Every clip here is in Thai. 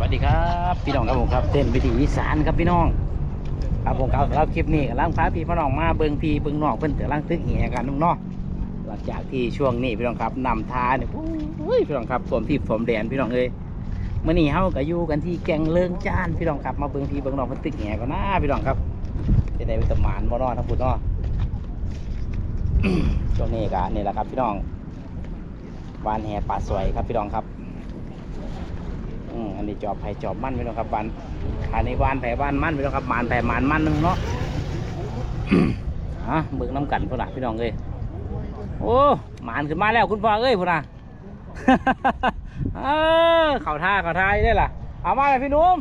วัสดีครับ พี่น้องครับผมครับเต้นวิถีอีสานครับพี่น้อง ครับผมครับสำหรับคลิปนี้กำลังพาพี่พี่น้องมาเบิงพี่เบิงน้องเพิ่นกำลังตึกแห่กันน้องเนาะหลังจากที่ช่วงนี้พี่น้องครับนำทาเนี่ยพี่น้องครับสวมที่สวมแดนพี่น้องเอ้ยมื่อนี้เฮาก็อยู่กันที่แกงเลิงจานพี่น้องครับมาเบิงพี่เบิงน้องเพิ่นตึกแห่กันนะพี่น้องครับจะได้ไปตะหมานบ่เนอทั้งพุ่นเนาะช่วงนี้ก็นี่แหละครับพี่น้องวานแห่ป่าสวยครับพี่น้องครับ อืมอันนี้จอบไผ่จอบมันพี่น้องครับวานอันนี้วานไผ่วานมันพี่น้องครับมานไผ่มานมันหนึงเนาะฮะเบิกน้ำกันพุ่นน่ะพี่น้องเอ้ยโอ้หมานขึ้นมาแล้วคุณพ่อเอ้ยพุ่นน่ะเออเข่าท่าเข่าท่าอยู่ได้ล่ะเอามาเลยพี่หนุ่ม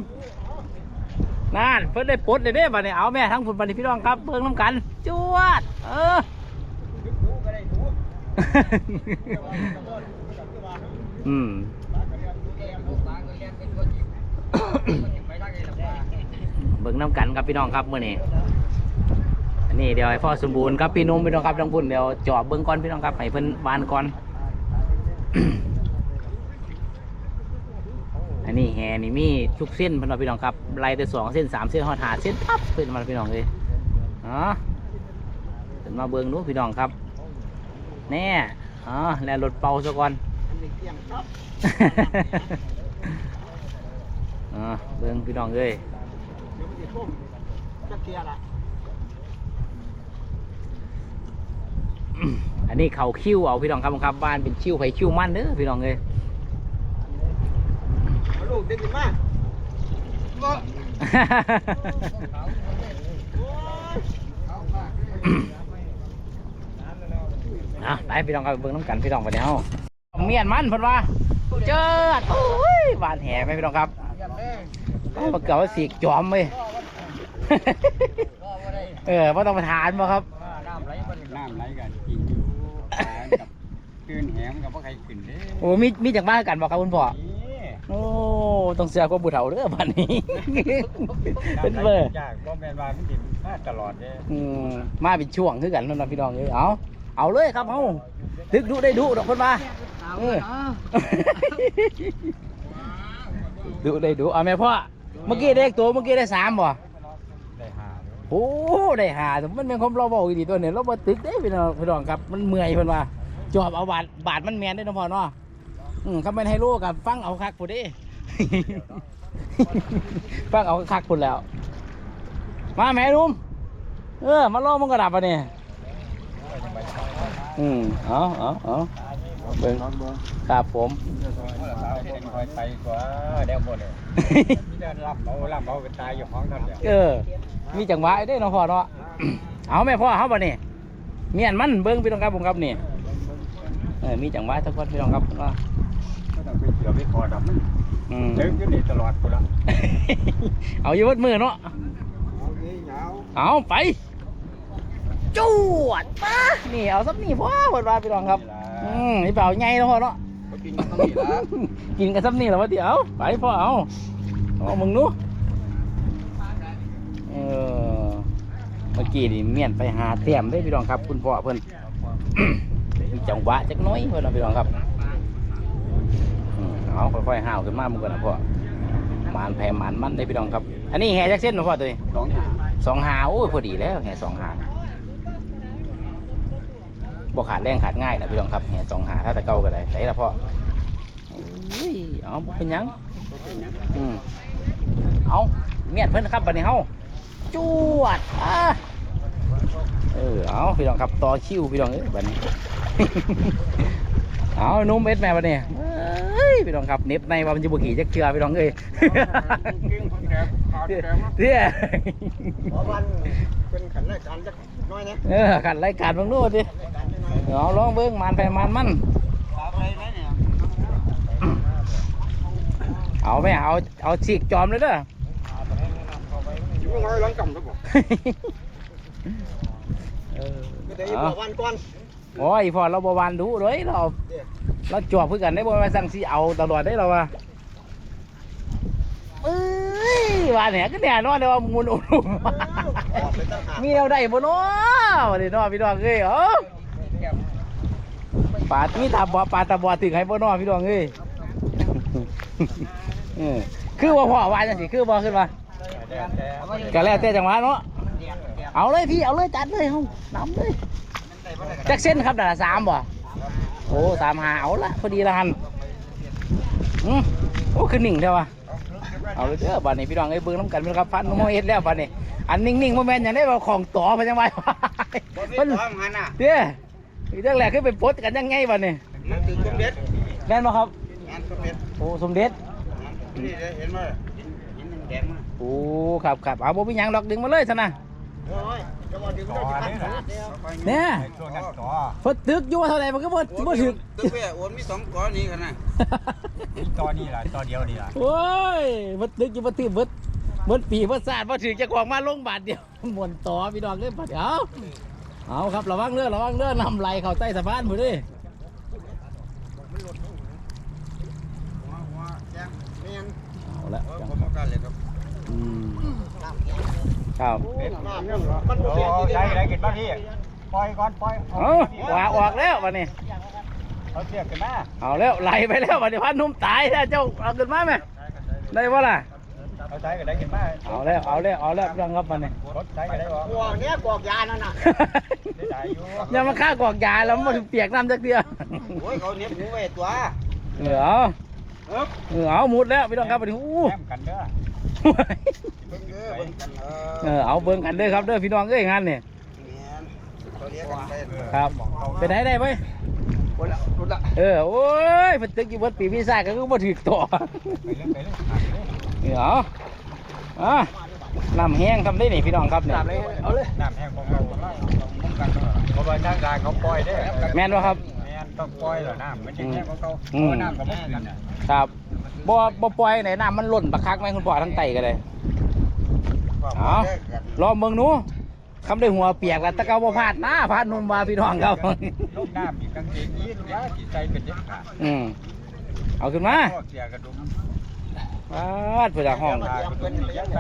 นั่นเพิ่นได้ปลดเลยเด้บัดนี้เอาแม่ทั้งพุ่นบัดนี้พี่น้องครับเบิ่งน้ำกันจวด เอออืม เบิ่งน้ำกันครับพี่น้องครับเมื่อนี้อันนี้เดี๋ยวให้พ่อสมบูรณ์ครับพี่นุ่มพี่น้องครับทั้งพุ่นเดี๋ยวจอบเบิ่งก่อนพี่น้องครับให้เพิ่นวานก่อน อันนี้แหนี่มีทุกเส้นพิ่นว่าพี่น้องครับไล่แต่สองเส้นสามเส้นหอดหาเส้นปั๊บเพิ่นมาพี่น้องเลยอ๋อเพิ่นมาเบิ่งดูพี่น้องครับแน่อ๋อแล้วรถเป่าซะก่อน อ๋อเบิ่งพี่น้องเอ้ยอันนี้เขาคิ้วเอาพี่น้องครับครับบ้านเป็นคิ้วไผคิ้วมันเด้อพี่น้องเอ้ยลูกเด็กมากอะไปพี่น้องครับเบิ่งน้ำกันพี่น้องไปเดี๋ยวเมียนมันเพิ่นว่า เจิดโอ้ยหวานแห่ไหมพี่น้องครับ เอาปากเก๋าสีกจอมเว้ย เออว่าต้องไปทานบ่ครับ น้ำไหลมันน้ำไหลกันกินอยู่กับตื่นแหมกับว่าใครขึ้นเด้โอ้มีมีจากบ้านกันบ่ครับคุณพ่อ นี่โอ้ ต้องเสือกว่าบุเฒ่าเด้อบ้านนี้ เป็นเบอร์จากบ่แม่นว่ามันสิมาตลอดเด้อืมมาเป็นช่วงคือกันนั่นนะพี่น้องเอ้ยเอาเอาเลยครับเอาดึกดุได้ดุดอกคนมาเออ ดุได้ดุเอาแม่พ่อเมื่อกี้ได้ตัวเมื่อกี้ได้สามบ่ได้หาโอ้ได้หาแต่มันเป็นความเราบอกอีดีตัวเนี่ยเราบ่ตึกได้พี่น้องพี่น้องครับมันเมื่อยเพิ่นว่าจอบเอาบาดบาดมันแมนได้อเนาะพ่อเนาะอืมคำเป็นไฮโลกับฟังเอาคักพุ่นเด้ฟังเอาคักพุ่นแล้ว มาแม่นุ่มเออมาล่อมันกระดับอะเนี่ยอืมเอาเอาเอา เบิ่งครับผมสาวที่คอยไปกว่าแนวบ่เนี่ยมีเดินรับเอารับเอาเป็นตายอยู่ห้องท่านเดียวเออ มีจังหวะได้เนาะพ่อเนาะเอาแม่พ่อเฮาบ่นี่เมียนมันเบิ่งพี่น้องครับผมครับนี่เออมีจังหวะทุกคนพี่น้องครับเนาะก็ต้องไปเกี่ยวไปคอดับมันอืมเดินอยู่นี่ตลอดกูละเอาอยู่วัดมือเนาะเอางี้ยาวเอาไปจวดมานี่เอาสักนี่พ่อเพิ่นว่าพี่น้องครับ อืมนี่เปล่าใหญ่เนาะพ่อเนาะบ่กินกันนี่ละกินกันสักนี่แหละวะเดี๋ยวไปพ่อเอาเอามึงนู้เออเมื่อกี้นี่เมียนไปหาเตรียมได้พี่น้องครับ คุณพ่อเพิ่นมีจังหวะจักหน้อยเพื่อนนะพี่น้องครับอืมเอาค่อยๆห้าวขึ้นมามึงก่อนนะพ่อหมานแผ่หมานมันได้พี่น้องครับ อันนี้แห่จักเส้นนะพ่อตัวนี้สองหาสองหาโอ้ยพอดีแล้วแห่สองหา บ่ขาดแรงขาดง่ายนะพี่น้องครับแห่สองหาถ้าตะเกาก็ได้ใส่ละพ่ออุ้ยเอาบ่เป็นหยังอืมเอาเมียนเพิ่นครับบัดนี้เฮาจวดอะเออเอาพี่น้องครับต่อคิวพี่น้องเอ้ยบัดนี้ เอานุ่มเอ็ดแม่บัดนี้เอ้ยพี่น้องครับเน็บในว่ามันจะบุขี่จักเชือพี่น้องเอ้ยกิ้งคนแก่ขาดแก่มาเตี้ยเพราะมันเป็นขันรายการจักน้อยนะเออขันรายการเบิ่งดู สิเอาลองเบิ่งมันไปมันมันสาวไปไหนเนี่ยเอาไหมเอาเอาฉีกจอมเลยเด้ออยู่ยังไงหลังกำครับผมเออไม่ได้เอาบอกวันก่อนโอ้ยพอเราบวานดูเลยเราเราจวบเพื่อกันได้บ่มาสั่งสีเอาตลอดได้เราว่าเอ้ยวานเนี่ยก็เนี่ยนอนเดี๋ยวว่ามุนอุ่มมีเอาได้บ่เนาะวันนี้เนาะพี่น้องเอ้ยเอ้า ปลามีตาบอดปลาตาบอดถึงให้บ่เนาะพี่น้องเอ้ยเออคือว่าพ่อว่าจังสิคือบ่ขึ้นมาแต่แต่ก็แล้วแต่จังหวะเนาะเอาเลยพี่เอาเลยจัดเลยเฮานำเลยจักเส้นครับดาสามบ่โอ้สามหาเอาละพอดีละหันอืมโอ้คือหนึ่งเดียววะเอาเลยเด้อบัดนี้พี่น้องเอ้ยเบิ่งน้ำกันเป็นครับพันโมเอ็ดแล้วบัดนี้อันนิ่งๆโมแมนอย่างได้ว่าของต่อไปจังไงเพิ่นท้องหันน่ะเด้อ อีกเรื่องแรกคือไปโพสต์กันยังไงบัดนี้มันถึงสมเด็จแม่นบ่ครับงานสมเด็จโอ้สมเด็จนี่เห็นมั้ยหินแดงมาโอ้ครับครับเอาบ่มีหยังดอกดึงมาเลยซะนะโอ้ยจะว่าดึงได้สิพันเนี่ยช่วงนั้นต่อเพิ่นตึกอยู่ว่าเท่าไหร่มันก็บ่บ่ถึกตึกเว้ยโอนมีสองก้อนนี้กันนะตอนนี้ล่ะตอนเดียวนี่ล่ะโอ้ยเพิ่นตึกอยู่บ่ถึกเบิดเบิดปีเบิดศาสตร์บ่ถึกจะกองมาลงบาทเดียวม่วนต่อพี่น้องเอ้ยบัดเดี๋ยว เอาครับระวังเด้อระวังเด้อนำไหลเข้าใต้สะพานพุ่นเด้อหัวหัวแจ้งเมียนเอาละเออผมเอากันเลยครับอืมครับมันโอ้ได้ได้กินบ้างพี่ปล่อยก่อนปล่อยเอาว่าออกแล้วบัดนี้เอาเสียบกันมาเอาแล้วไหลไปแล้วบัดนี้พันนุ่มตายแล้วเจ้าเอาขึ้นมาไหมได้บ่ล่ะ เอาใจก็ได้กินมาเอาแล้วเอาแล้วเอาแล้วพี่น้องครับบัดนี้รถใจก็ได้บ่หัวเนี้ยกอกยานั่นน่ะ ได้อยู่อย่ามาฆ่ากอกยาแล้วมันเปียกน้ำจักเดียวโอ้ยเขาเน็บหูไว้ตัวเออเอาเออเอาหมุดแล้วพี่น้องครับบัดนี้อู้แถมกันเด้อเบิ่งเด้อเบิ่งกันเอเออเอาเบิ่งกันเด้อครับเด้อพี่น้องเอ้ยงานนี่แม่นเขาเรียกกันไปครับไปไหนได้ไหมคนละคนละเออโอ้ยเพิ่นตึกอยู่เบิดปีพี่ซ่าก็คือบ่ถูกต่อไปเรื่อยไปเรื่อย หักเลยเออเอาอะน้ำแห้งทำได้นี่พี่น้องครับนี่เอาเลยน้ำแห้งของเราป้องกันเพราะว่าทางการเขาปล่อยได้แม่นบ่ครับแม่นต้องปล่อยเหรอน้ำมันจะแห้งของเขาอืมเพราะน้ำกับมันขึ้นน่ะครับบ่บ่ปล่อยไหนน้ำมันล้นบักคักไหมคุณพ่อทั้งไตก็เลยเอารอเบิ่งหนูคำได้หัวเปียกแล้วตะเกาบ่พลาดนะพลาดหนุ่มว่าพี่น้องครับลูกน้ำอีกกางเกงยีนว่าจิตใจเป็นเด็ดขาดอืมเอาขึ้นมาพวกเสียกระดุม พาดเพื่อห้องตากระดุมยัดใจ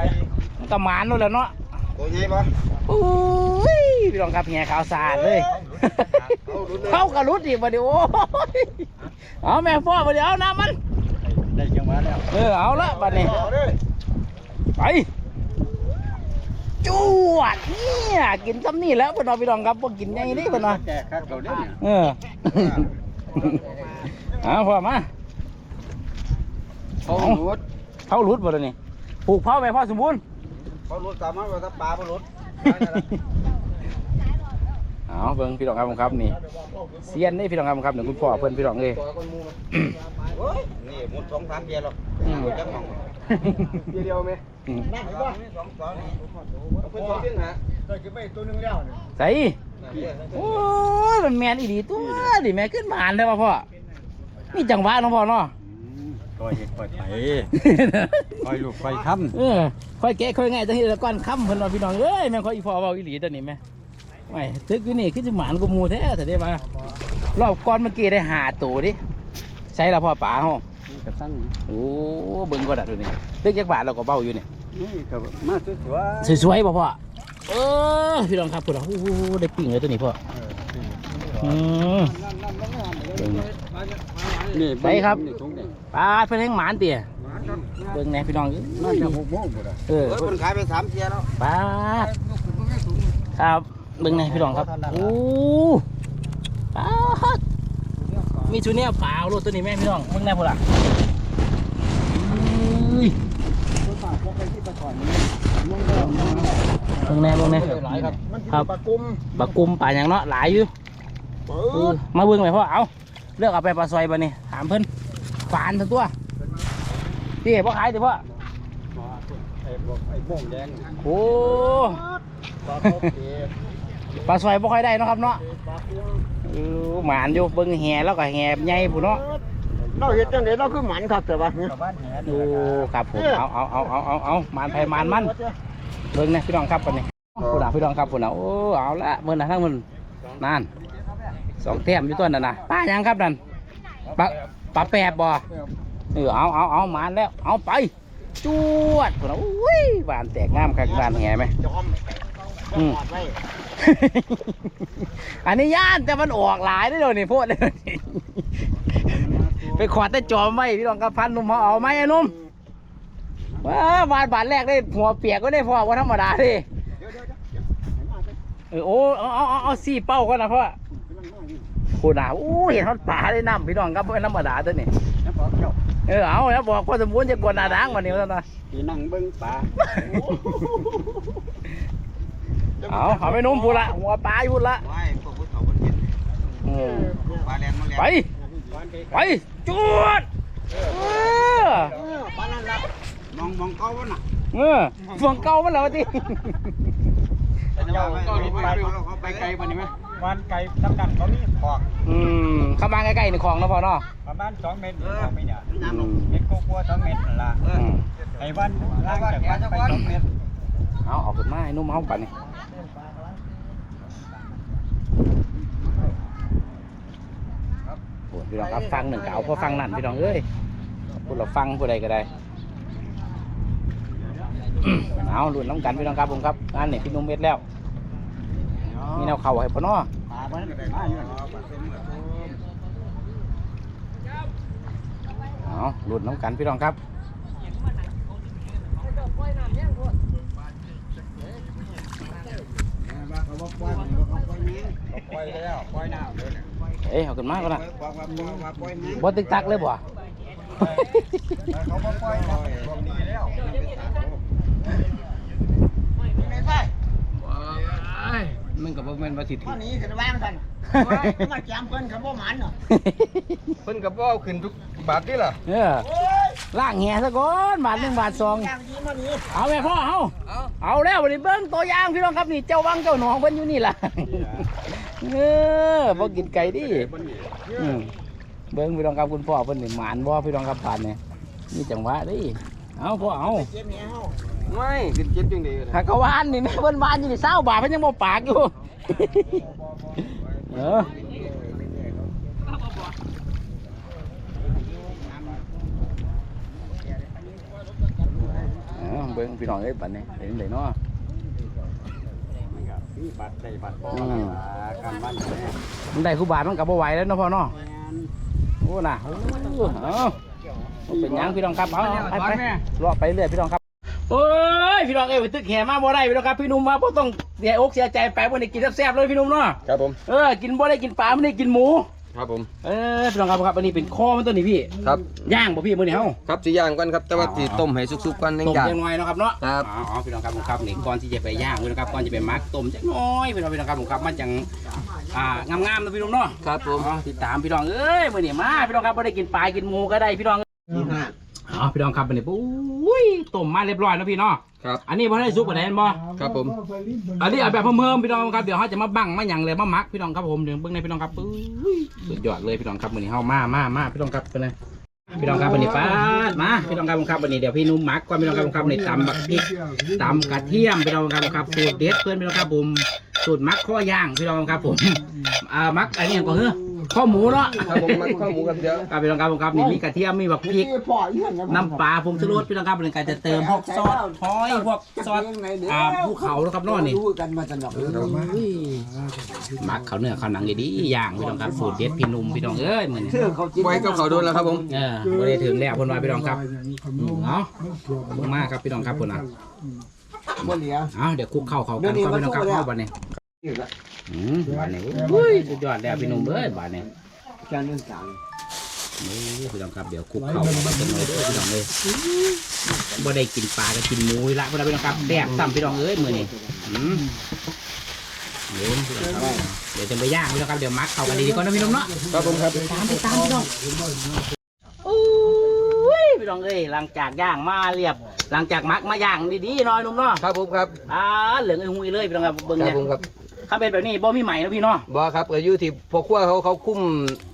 มันก็หมานนู่นแหล้วเนาะตัวใหญ่ปะอุ้ยพี่น้องครับแง่ขาวสะอาดเลย เข้ากระลุดอีกมาดิโอ้ยเอาแม่พ่อมาเดี๋ยวเอาน้ำมัน ได้จังหวะแล้วเออเอาละบัดนี้ ไปจวดเนี่ยกินซ้ำนี่แล้วพี่น้องพี่น้องครับพวกกินอย่างนี้พี่น้องแจกครับเราเด้อเออ เอาพ่อมาเขาหลุด เผาหลุดบ่เลยนี่ปลูกเผาไปพ่อสมบูรณ์เขาหลุดกลับมาว่าถ้าปลาบ่หลุดเอาเบิ่งพี่น้องครับผมครับนี่เซียนนี่พี่น้องครับผมครับเดี๋ยวคุณพ่อเพิ่นพี่น้องเลยโอ้ยนี่หมดสองสามเดียวหรอกจังหวะเดียวไหมอืมนั่นบ่สองสองนี่เอาไปสองขึ้นหาเคยกินไปตัวนึงแล้วเนี่ยใส่โอ้ยมันแมนอีดีตัวดิแม่ขึ้นมาอ่านได้ป่ะพ่อมีจังหวะเนาะพ่อเนาะ คอยเห็ดคอยไปคอยลูกคอยค้เออค่อยแกะค่อยง่ายจังที่ละก้อนค่ำเพิ่นว่าพี่น้องเอ้ยแม่งค่อยอีพ่อเว้าอีหลีตัวนี้แม่ไม่ตึกอยู่นี่คือสิหมานกูมูแท้แต่ได้มารอบก่อนเมื่อกี้ได้หาตัวดิใช่ละพ่อป๋าเฮาำกับตั้งโอ้เบิ่งก็ได้ตัวนี้ตึกจักบาทเราก็เบ้าอยู่นี่นี่ก็มาสวยสวยๆป่ะพ่อเออพี่น้องครับพุ่นอะโอ้โหได้ปิ้งเลยตัวนี้พ่ออืมเบิ่ง นี่ไปครับ นี่ถุงนี่ปลาเพิ่นแห่งหมานเตี่ยเบิ่งแหน่พี่น้องน่าจะหกโมงบ่ได้เออเฮ้ยมันขายไปสามเทียแล้วปลาครับเบิ่งแหน่พี่น้องครับโอ้ปลามีชุดเนี้ยเปล่ารถตัวนี้แม่พี่น้องเบิ่งแหน่พุ่นล่ะอุ้ยเบิ่งแหน่เบิ่งแหน่หลายครับมันครับปลากุมบักกุมป่าอย่างเนาะหลายอยู่เปิเออดมาเบิ่งไหมพ่อเอา เลือกเอาไปปลาซอยบ่นี่ถามเพิ่นฝานทั้งตัวพี่พ่อขายดิพ่อไอ้พวกไอ้โม่งแดงโอ้ปลาโคเกตปลาซอยบ่ค่อยได้เนาะครับเนาะปลากุ้งเออหมานอยู่เบิ่งแห่แล้วก็แห่ใหญ่พุ่นเนาะเราเห็ดจังไดเราคือหมันครับแต่ว่าชาวบ้านแหโอ้ครับผมเอาเอาเอาเอาเอาเอาหมานไผหมานมันเบิ่งนะพี่น้องครับปานนี้พุ่นน่ะพี่น้องครับพุ่นน่ะโอ้เอาละมื้อน่ะทั้งมื้อนั่น สองแต้มอยู่ตัวนั่นน่ะป้าหยังครับนั่นปลาปลาแปบบ่เออเอาเอาเอามาแล้ว เอาไปจวดพุ่นน่ะอุ้ยบานแตกงามคักบานแห่ไหมจอมอืมจอดไว้อันนี้ย่านแต่มันออกหลายได้อเลยวนี่โพดเลยไปขอดแต่จอมไว้พี่น้องกับพันหนุ่มเขาเอาไหมไอ้หนุ่มว้าบาทบาทแรกได้หัวเปียกก็ได้พอว่าธรรมดาดิเดี๋ยวเดี๋ยวเดี๋ยวให้มาไปเออโอ้เอาเอาเอาเอาสี่เป้าก็นะพ่อ คุณอะโอ้เห็นทอดปลาได้น้ำพี่น้องครับเป็นธรรมดาตัวนี้แล้วบอกเจ้าเออเอาแล้วบอกว่าสมบูรณ์จะกวนหนาดังวันนี้แล้วนะที่นั่งเบิ่งปลาเอาเอาไปนุ่มพูดละหัวปลาอยู่พูดละไว้พวกผู้เฒ่าคนเห็นอืมปลาแลนมาแลนไปไปจวดเออปลานั่นละมองมองเก้าวันน่ะเออฟวงเก่ามันแล้วที่เจ้าก็เห็นไปเขาไปไกลปานนี้ไหม วันไกลสำนักเขามีขอกอืมเข้ามาใกล้ๆในคลองแล้วพอเนาะประมาณสองเมตรเออไม่เนี่ยอืมเมตรกลัวสองเมตรนั่นละอืมไอ้วันล่างจากวันไปสองเมตรเอาออกขึ้นมาให้นุ่มเอาปันนี่โอ้ยพี่น้องครับฟังหนึ่งเก่าพอฟังนั่นพี่น้องเอ้ยพูดเราฟังผู้ใดก็ได้ เอาลุ้นน้ำกันพี่น้องครับผมครับงานนี่พี่นุ่มเม็ดแล้ว มีแนวเข่าให้ปะเนาะปลามันมาอยู่เอาลุ้นน้ำกันพี่น้องครับปล่อยแล้วปล่อยน้ำเลยเนี่ยเอ้ยเอาขึ้นมาก่อนนะว่าว่าว่าปล่อยน้ำบ่ตึกตักเลยบ่เขาบ่ปล่อยน้ำตรงนี้แล้ว มันกับบ่แม่นว่าสิถืข้ออนี้คือวางกันมาแจมเพิ่นคำว่าหมันเนาะเพิ่นกับว่าขึ้นทุกบาทนี่ล่ะเออล่างแหซะก่อนบาทหนึ่งบาทสองอย่างดีมานี้เอาแม่พ่อเอาเอาแล้ววันนี้เบิ้งตัวอย่างพี่น้องครับนี่เจ้าวังเจ้าหนองเพิ่นอยู่นี่ล่ะเออบ่กินไก่ดิอืมเบิ้งพี่น้องครับคุณพ่อเพิ่นนี่หมานบ่พี่น้องครับผ่านเนี่ยนี่จังหวะดิ เอาพ่อเอาเจ็บเนี้ยเฮาไม่ขึ้นเจ็ดจังดีหากกะวานนี่แม่เพิ่นวานอยู่นี่20บาทเพิ่นยังบ่ปากอยู่ เออเอาเบิ้งพี่น้องเอ้ยบัดนี้เห็นเลยเนาะบัตรใส่บัตรปอการบ้านแม่มันได้คู่บาทมันกับบ่ไหวแล้วเนาะพ่อเนาะโอ้น่ะโอ้ เอาเอาเป็นหยังพี่น้องครับเอาเอาไปไปรอไปเรื่อยพี่น้องครับโอ้ยพี่น้องเอ้ยไปตึกแห่มาบ่ได้พี่น้องครับพี่หนุ่มมาบ่ต้องเสียอกเสียใจไปบ่ได้กินแซ่บๆเลยพี่หนุ่มเนาะครับผมเออกินบ่ได้กินปลาไม่ได้กินหมูครับผมเออพี่น้องครับครับอันนี้เป็นคอมันตัวนี้พี่ครับย่างบ่พี่มื้อนี้เฮาครับสีย่างก่อนครับแต่ว่าสีต้มให้สุกๆก่อนนึงต้มจ้ะจังหน่อยเนาะครับเนาะครับอ๋อพี่น้องครับผมครับนี่ก่อนที่จะไปย่างพี่น้องครับก่อนจะไปมักต้มจังน้อยพี่น้องพี่น้องครับผมครับมันจังอ่างามๆนะพี่น้องเนาะครับผมอ๋อติดตามพี่น้องเอ้ยมื้อนี้มาพี่น้องครับบ่ได้กินปลากินหมูก็ได้พี่น้อง อ๋อพี่น้องครับมื้อนี้ปุ้ยต้มมาเรียบร้อยแล้วพี่เนาะครับ อันนี้บ่ได้สุกบ่ได้เห็นบ่ครับผม อันนี้เอาแบบเพิ่มๆพี่น้องครับเดี๋ยวเฮาจะมาบังมาหยังเลยมามักพี่น้องครับผมเดี๋ยวเบิ่งในพี่น้องครับปุ้ยสุดยอดเลยพี่น้องครับมื้อนี้เฮามามามาพี่น้องครับเป็นไงพี่น้องครับวันนี้ป้าดมาพี่น้องครับผมครับวันนี้เดี๋ยวพี่นุ่มมักก่อนพี่น้องครับผมครับนี่ตำบักพริกตำกระเทียมพี่น้องครับผมครับสูตรเด็ดเพื่อนพี่น้องครับผม สูตรมักข้อย่างพี่น้องครับผมอ่ามักอันนี้ก็คือข้อหมูเนาะครับผมมันข้าวหมูกับเดียวครับพี่น้องครับผมครับนี่มีกระเทียมมีบักพริกพ่ออีหั่นน้ำปลาผงชูรสพี่น้องครับเป็นการจะเติมพวกซอสหอยพวกซอสอ่าภูเขานะครับเนาะนี่รู้กันมาตลอดอุ้ยมักเขาเนื้อเขาหนังดีๆย่างพี่น้องครับสูตรเด็ดพี่หนุ่มพี่น้องเอ้ยมื้อนี้เชื่อเขาจิตไว้กับเขาโดนแล้วครับผมเออบ่ได้ถึงแล้วเพิ่นว่าพี่น้องครับอืมเนาะลงมาครับพี่น้องครับเพิ่นน่ะบ่เหลียเอาเดี๋ยวคลุกเข้าเขากันก็พี่น้องครับเข้าบัดนี้ นี่ละอืมบัดนี้อุ้ยสุดยอดแล้วพี่หนุ่มเอ้ยบัดนี้จานนึงจานนี่พี่น้องครับเดี๋ยวคลุกเข้ากันจังเลยเด้อพี่น้องเอ้ยบ่ได้กินปลาก็กินหมูอีกละพี่น้องพี่น้องครับแซ่บซ้ำพี่น้องเอ้ยมื้อนี้อืมเดี๋ยวพี่น้องครับเดี๋ยวจะไปย่างพี่น้องครับเดี๋ยวมักเข้ากันดีๆก่อนนะพี่น้องเนาะครับผมครับตามไปตามพี่น้องอุ้ยพี่น้องเอ้ยหลังจากย่างมาเรียบ หลังจากมักมาย่างดีๆหน่อยหนุ่มเนาะครับผมครับอ่าเหลืองไอ้หุยเลยพี่น้องครับเบิ่งครัเนี่บยผมครับ ถ้าเป็นแบบนี้บ่มีใหม่นะพี่เนาะบ่ครับก็อยู่ที่พวกขั้วเขาเขาคุ้ม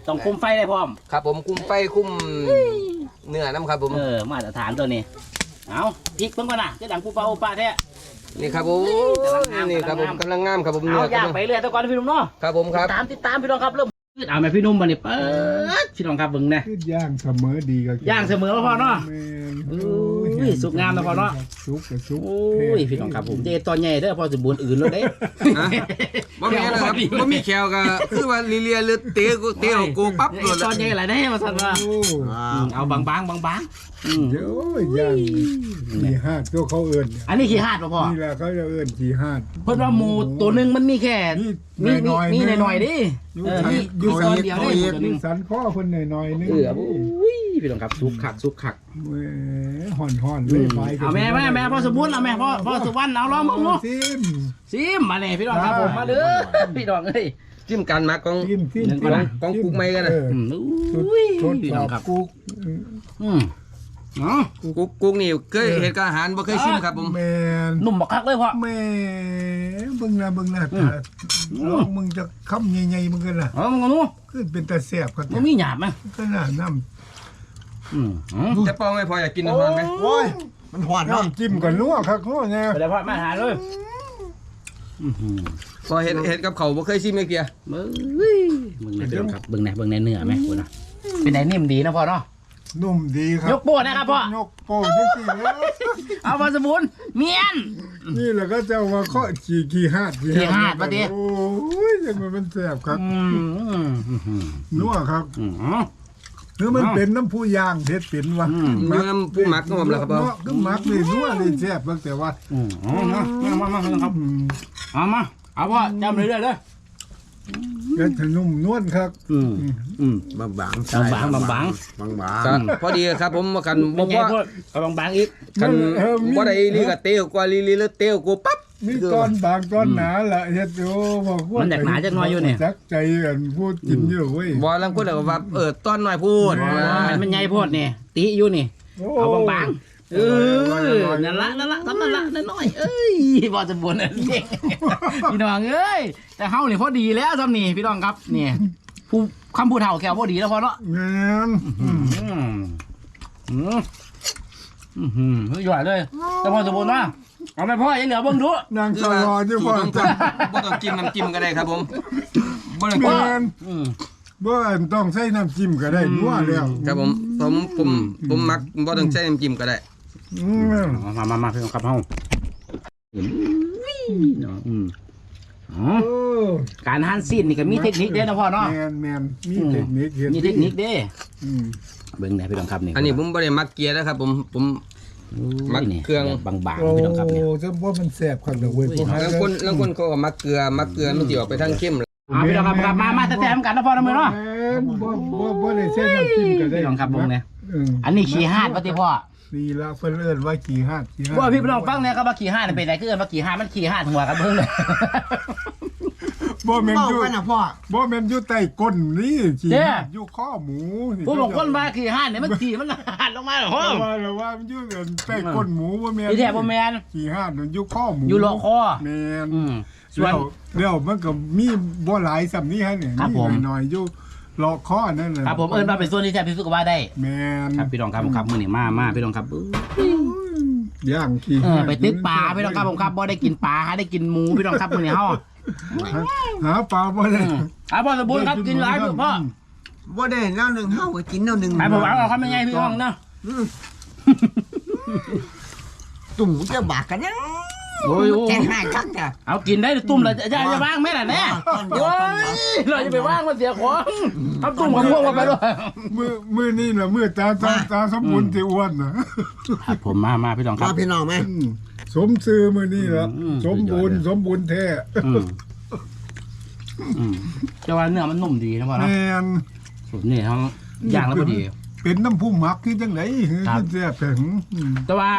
ต้องคุมไฟได้พร้อม ครับ ผมคุ้มไฟคุ้มเนื้อน้ำครับผมเออมาตรฐานตัวนี้ เอาพริกเพิ่งก่อนนะจะดังปูปลาโอปลาแท้นี่ครับผมนี่ครับผมกำลังงามครับผมเอาเนื้อย่างกำลังไปเรื่อยตะกอนพี่หนุ่มเนาะครับผมครับ ตามติดตามพี่น้องครับเริ่มเอาแม่พี่หนุ่มมาเนี่ยเปิดพี่น้องครับเบิ่งนะคือย่างเสมอดีก็ย่างเสมอแล้วพอเนาะ แม่นอุ้ ยสุกงามแล้วพอเนาะซุกกับซุกโอ้ยพี่น้องครับผมเดตอนใหญ่เด้อพอสมบูรณ์อื่นแล้วเด้ฮะบ่มีอะไรครับบ่มีแขวก็คือว่าลีเลียหรือเตะกูเตะของกูปั๊บเอ้ยตอนใหญ่หลายได้มาสั่นว่าโอ้อืมเอาบางๆบางๆอืม เดี๋ยวย่างขี่หาดก็เขาเอิ้นอันนี้ขี้หาดบ่พ่อนี่แหละเขาจะเอิ้นขี่หาด เพิ่นว่าหมูตัวหนึงมันมีแค่นี่มีมีน้อยๆมีนะหน่อยๆดิอยู่เออไทยมีออยู่ยู่ซอนเดียวได้หมูตัวหนึงสันข้อคนหน่อยๆนึงเอออุ้ยพี่น้องครับสุกคักสุกคักแหมห่อนห่อนๆเลยไปกันเอาแม่แม่แม่พ่อสมบูรณ์เอาแม่พ่อพ่อสุวรรณเอาลองมึงดูซิม ซิมมาเลยพี่น้องครับผมมาเด้อพี่น้องเอ้ยจิ้มกันมาของซิมซิมหนึ่งก่อนนะของกุ๊กไม้กันน่ะเออ อืมชุดอุ้ยชุดพี่ปน้อองกครับกุ๊ก อืม เนาะกุ๊กกุ๊กนี่เคยเห็นกับอาหารบ่เคยชิมครับผมแมนหนุ่มบักคักเลยพ่อแม่เบิ่งนะเบิ่งนะอืมลองมึงจะคำใหญ่ๆมึงกันล่ะเอามึงเอาหนูขึ้นเป็นตาแซ่บกันมันมีหยาบไหมก็น่าน้อืมอืมจะเป้าไม่พออยากกินน้ำมันไหมโอ้ยมันหวานำเนาะน้ำจิ้มก่อนนัวครับนัวเนี่ยไปเลยพ่อมาหาเลยอือหือพอเห็ดเห็ดกับเขาวบ่เคยชิมเลยเกียเบ้ยมึงไหนพี่น้องครับเบิ่งไหนเบิ่งไหนเนื้อไหมคุณนะเป็นไหนนิ่มดีนะพ่อเนาะ นุ่มดีครับยกโป้นะครับพ่อ ยกโป้จังซี่แล้วเอาพ่อสมบูรณ์เมียน นี่แหละก็จะมาเคาะขี่ขี่หาดขี่หาดปะติโอ้ยยังมันเป็นแซ่บครับอืมอืมอืมนัวครับอืม หรือมันเป็นน้ำผู้ย่างเผ็ดเป็นวะอืมมีน้ำผู้หมักก็ผมแล้วครับผมเนาะก็หมักนี่นัวนี่แซ่บเบิ่งแต่ว่าอืมเอามามามามามาครับอืมเอามาเอาพ่อจำเรื่อยๆเลย เป็นขนมนวลครับอืมอืมบางบางบางๆบางๆบางบางก็พอดีครับผมว่ากันไม่บ่ใหญ่ว่าพูดเอาบางๆอีกกันเออมีบ่ได้ลีกับเตะกว่าลีลีแล้วเตะกูปั๊บมีตอนบางตอนหนาละเฮ็ดอยู่บอกว่ามันอยากหนาจักหน่อยอยู่เนี่ยจักใจกันพูดกินอยู่เว้ยบ่ลังคนแล้วว่าเออตอนน้อยพูดอ๋อมันมันใหญ่โพดนี่ติอยู่นี่โอ้เอาบางๆ เออนั่นละนั่นละทำนั่นละน้อยๆเอ้ยบอจะบนนั่นเองพี่น้องเอ้ยแต่เฮานี่พอดีแล้วทำนี่พี่น้องครับนี่ผู้คำพูดเฮาแก้วพอดีแล้วพอเนาะแม่นอืมอืมอืมอืมเฮ้ยหยอดเลยแต่พอสมบูรณ์ว่าเอาไปพ่อยังเหลือเบิ่งดูนางสลออยู่พ่อบ่จ้ะบ่ต้องจิ้มน้ำจิ้มก็ได้ครับผมบ่ต้องแม่จิ้มนอืมบ่ต้องใส่น้ำจิ้มก็ได้นัวแล้วครับผมผมผมผมมักบ่ต้องใช้น้ำจิ้มก็ได้ อืมมามามาพี่น้องครับเฮาอืมอืมอ๋อโอ้การหั่นซีนนี่ก็มีเทคนิคเด้นะพ่อเนาะแม่นแม่นมีเทคนิคเห็นมีเทคนิคเด้อืมเบิ่งเนี่ยพี่น้องครับนี่อันนี้ผมบ่ได้มักเกียร์นะครับผมผมมักเครื่องบางโอ้ๆพี่น้องครับเนี่ยจะว่ามันแซ่บคักเด้อเว้ยพวกบางคนบางคนเขาก็มักเกลือมักเกลือมันสิออกไปทางเข้มอ่าพี่น้องครับครับมามาแท้ๆกันนะพ่อนะมือเนาะแม่นบ่บ่บ่ได้ใส่น้ำจิ้มก็ได้พี่น้องครับเบิ่งเนี่ยอืมอันนี้ขี่ห้าดปฏิพ่อ นี่ละเพิ่นเอิ้นว่าขี่หาดขี่หาดว่าพี่พี่น้องฟังเนี่ยครับว่าขี่ห้าดเป็นไงคือว่าขี่ห้าดมันขี่ห้าดหัวครับเบิ่งเลยบ่แม่นเมาอยู่กันนะพ่อบ่แม่นอยู่ใต้ก้นนี่ขี่เจ้หาดอยู่ข้อหมูนี่ผู้บอกคนมาขี่ห้าดเนี่ยมันขี่มันหันลงมาเหรอเพราะว่าเราว่ามันอยู่ใต้ก้นหมูบ่แม่นพี่แท้บ่แมนขี่หาดมันอยู่ข้อหมูอยู่หลอกคอแม่นอืมส่วน แล้วแล้วมันก็มีบ่หลายสำนี้ฮะเนี่ยครับผมหน่อยๆอยู่ หลอกคอนั่นน่ะครับผมเอิญมาเป็นส่วนที่แท้ที่สุดก็ว่าได้แม่นครับพี่น้องครับผมครับมื้อนี้มามาพี่น้องครับย่าง ขี่เออหาดไปตึกปลาพี่น้องครับผมครับบ่ได้กินปลาหาได้กินหมูพี่น้องครับมื้อนี้เฮาหาหาปลาบ่ได้อืมอะพ่อสมบูรณ์ครับกินหลายพี่พ่อบ่ได้แนวหนึ่งเฮาก็กินแนวหนึ่งไปผมเอาเอาคำยังไงพี่น้องเนาะตุ่มจะบากกันยัง โอ้ยโอ้ยแกงให้คักจ้ะ เอากินได้ตุ่มเลยจะจะว่างไหมล่ะแน่ต้นเดียวโอ้ต้นเดียวยเราจะไปว่างมันเสียของเอาตุ่มของพวกมาไปด้วย มือมือนี่น่ะมือตาตาตาสมบูรณ์สิอ้วนน่ะครับผมมามาพี่น้องครัมาบ พี่น้องไหมอืมสมซื้อมือนี่ละอืม สมบูรณ์สุดยอดเลยสมบูรณ์แท้อืมอืมจะว่าเนื้อมันนุ่มดีนะพ่อแมเนาะนสุดนี่ทั้งย่างแล้วพอดี เป็นน้ำผู้หมักคือจังไดคือครับ แซ่บแข็งอืมแต่ว่า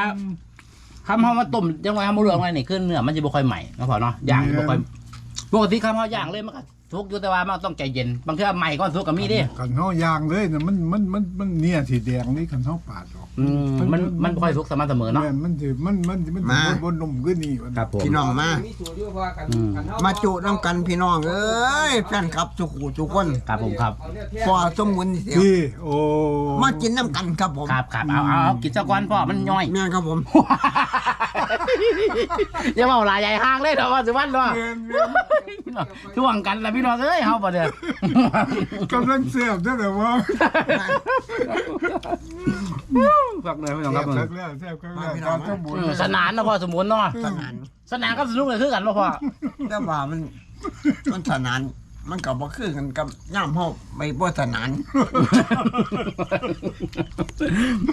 คำเขามาต้มจังไงเขามาเรื่องอะไรนี่คือเนื้อมันจะบ่ค่อยใหม่นะพ่อเนาะย่างจะบ่ค่อยปกติคำเขาย่างเลยมันก็ทุกอยู่แต่ว่ามันต้องใจเย็นบางทีใหม่ก็ทุกกับมีดิขันเฮาย่างเลยน่ะมันมันมันมันเนี่ยสีแดงนี่ขันเฮาปาดออก อืมมันมันบ่ค่อยทุกสม่ำเสมอเนาะ แม่นมันสิมันมันมันสิบนนมขึ้นนี่มันครับผม พี่น้องมา มีสูตรอยู่เพราะว่ากันอืมกันเฮมาจุน้ำกันพี่น้องเอ้ยแฟนคลับสุขุทุกคนครับผมครับ เอาเลือดแท้พอสมมุนเสียวที่โอ้มากินน้ำกันครับผมครับครับเอาเอาเอากินซะก่อนพ่อมันย่อย แม่นครับผม อย่าเบาหลายใหญ่ห้างเลยเนาะว่าสุวรรณเนาะเรียนเรียนช่วงกันละพี่น้องเอ้ยเฮาบ่เด้อกำลังเสียบได้แต่ว่าฝากเลยพี่น้องเสีคยรับบแล้วเสียบแล้วตามสมุนเออสนานเนาะพ่อสมุนเนาะสนานสนานก็สนุกเลยคือกันเนาะพ่อแต่ว่ามันมันสนาน มันก็บ่คือกันกับย่ามเฮาไปบ่สนาน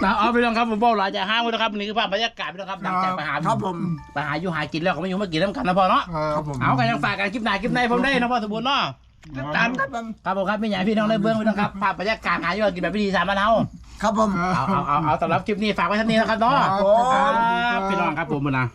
นะเอาไปลองครับผมบอกหลายใจห้างไว้นะครับนี่คือภาพบรรยากาศไปนะครับหลังจากไปหาครับผม ไปหาอยู่หากินแล้วก็ไม่อยู่มากินน้ำกันนะพ่อเนาะครับผมเอากันยังฝากกันคลิปหน้าคลิปในผมได้นะพ่อสมบูรณ์เนาะตามครับผมครับผมครับพี่ใหญ่พี่น้องได้เบื้องไปนะครับภาพบรรยากาศหาอยู่หากินแบบวิธีสามบ้านเฮาครับผม เอาเอาเอาเอาสำหรับคลิปนี้ฝากไว้เท่านี้นะครับเนาะครับผม ครับพี่น้องครับผมนะ